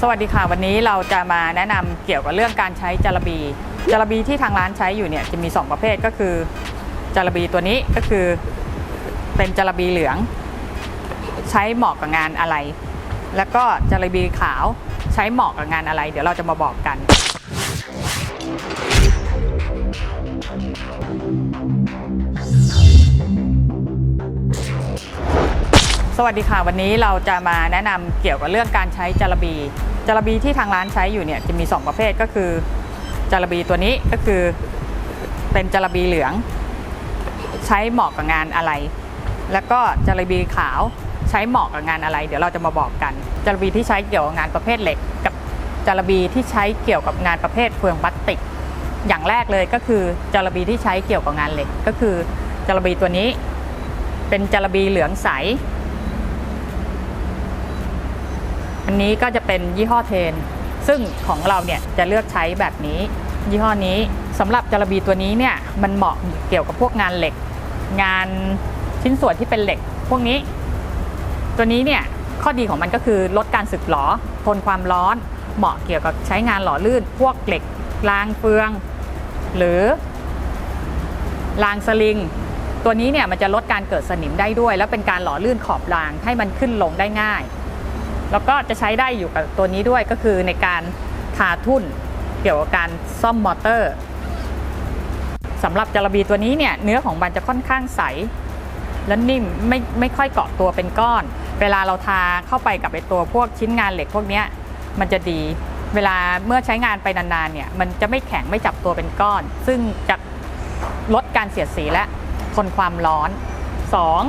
สวัสดีค่ะ วันนี้เราจะมาแนะนำเกี่ยวกับเรื่องการใช้จารบีจารบีที่ทางร้านใช้อยู่เนี่ยจะมี 2 ประเภทก็คือจารบีตัวนี้ก็คือเป็นจารบีเหลือง ใช้เหมาะกับงานอะไร แล้วก็จารบีขาวใช้เหมาะกับงานอะไร เดี๋ยวเราจะมาบอกกัน สวัสดีค่ะ วันนี้เราจะมาแนะนำเกี่ยวกับเรื่องการใช้จารบีจารบีที่ทางร้านใช้อยู่เนี่ยจะมี 2 ประเภทก็คือจารบีตัวนี้ก็คือเป็นจารบีเหลือง ใช้เหมาะกับงานอะไร แล้วก็จารบีขาวใช้เหมาะกับงานอะไร เดี๋ยวเราจะมาบอกกันจารบีที่ใช้เกี่ยวกับงานประเภทเหล็ก กับจารบีที่ใช้เกี่ยวกับงานประเภทเฟืองพลาสติก อย่างแรกเลยก็คือจารบีที่ใช้เกี่ยวกับงานเหล็ก ก็คือจารบีตัวนี้ เป็นจารบีเหลืองใส อันนี้ก็จะเป็นยี่ห้อเทน ซึ่งของเราเนี่ยจะเลือกใช้แบบนี้ ยี่ห้อนี้สำหรับจาระบีตัวนี้เนี่ยมันเหมาะเกี่ยวกับพวกงานเหล็ก งานชิ้นส่วนที่เป็นเหล็ก พวกนี้ ตัวนี้เนี่ยข้อดีของมันก็คือลดการสึกหรอทนความร้อน เหมาะเกี่ยวกับใช้งานหล่อลื่น พวกเหล็กรางเฟือง หรือรางสลิง ตัวนี้เนี่ยมันจะลดการเกิดสนิมได้ด้วย แล้วเป็นการหล่อลื่นขอบรางให้มันขึ้นลงได้ง่าย แล้วก็จะใช้ได้อยู่กับตัวนี้ด้วยก็คือในการทาทุ่นเกี่ยวกับการซ่อมมอเตอร์สำหรับจาระบีตัวนี้เนี่ยเนื้อของมันจะค่อนข้างใส และนิ่มไม่ไม่ค่อยเกาะตัวเป็นก้อน เวลาเราทาเข้าไปกับไอตัวพวกชิ้นงานเหล็กพวกนี้มันจะดีเวลาเมื่อใช้งานไปนานๆเนี่ยมันจะไม่แข็งไม่จับตัวเป็นก้อน ซึ่งจะลดการเสียดสีและทนความร้อน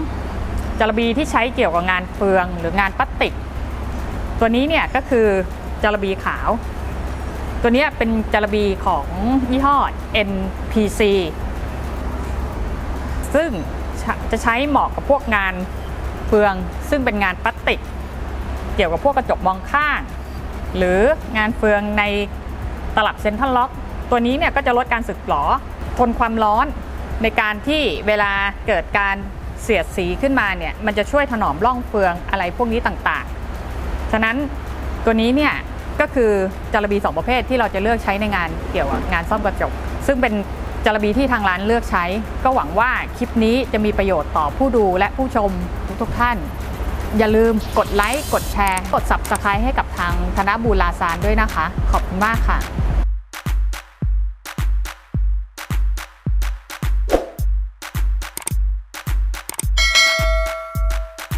2. จาระบีที่ใช้เกี่ยวกับงานเฟืองหรืองานพลาสติก ตัวนี้เนี่ยก็คือจารบีขาว ตัวนี้เป็นจารบีของยี่ห้อ NPC ซึ่งจะใช้เหมาะกับพวกงานเฟือง ซึ่งเป็นงานพลาสติก เกี่ยวกับพวกกระจกมองข้าง หรืองานเฟืองในตลับเซ็นทรัลล็อก ตัวนี้เนี่ยก็จะลดการสึกหรอ ทนความร้อนในการที่เวลาเกิดการเสียดสีขึ้นมาเนี่ย มันจะช่วยถนอมร่องเฟืองอะไรพวกนี้ต่างๆ ฉะนั้นตัวนี้เนี่ยก็คือจารบีสองประเภทที่เราจะเลือกใช้ในงานเกี่ยวกับงานซ่อมกระจก ซึ่งเป็นจารบีที่ทางร้านเลือกใช้ ก็หวังว่าคลิปนี้จะมีประโยชน์ต่อผู้ดูและผู้ชมทุกๆท่าน อย่าลืมกดไลค์กดแชร์ กด subscribe ให้กับทางธนบูรลาซานด้วยนะคะ ขอบคุณมากค่ะ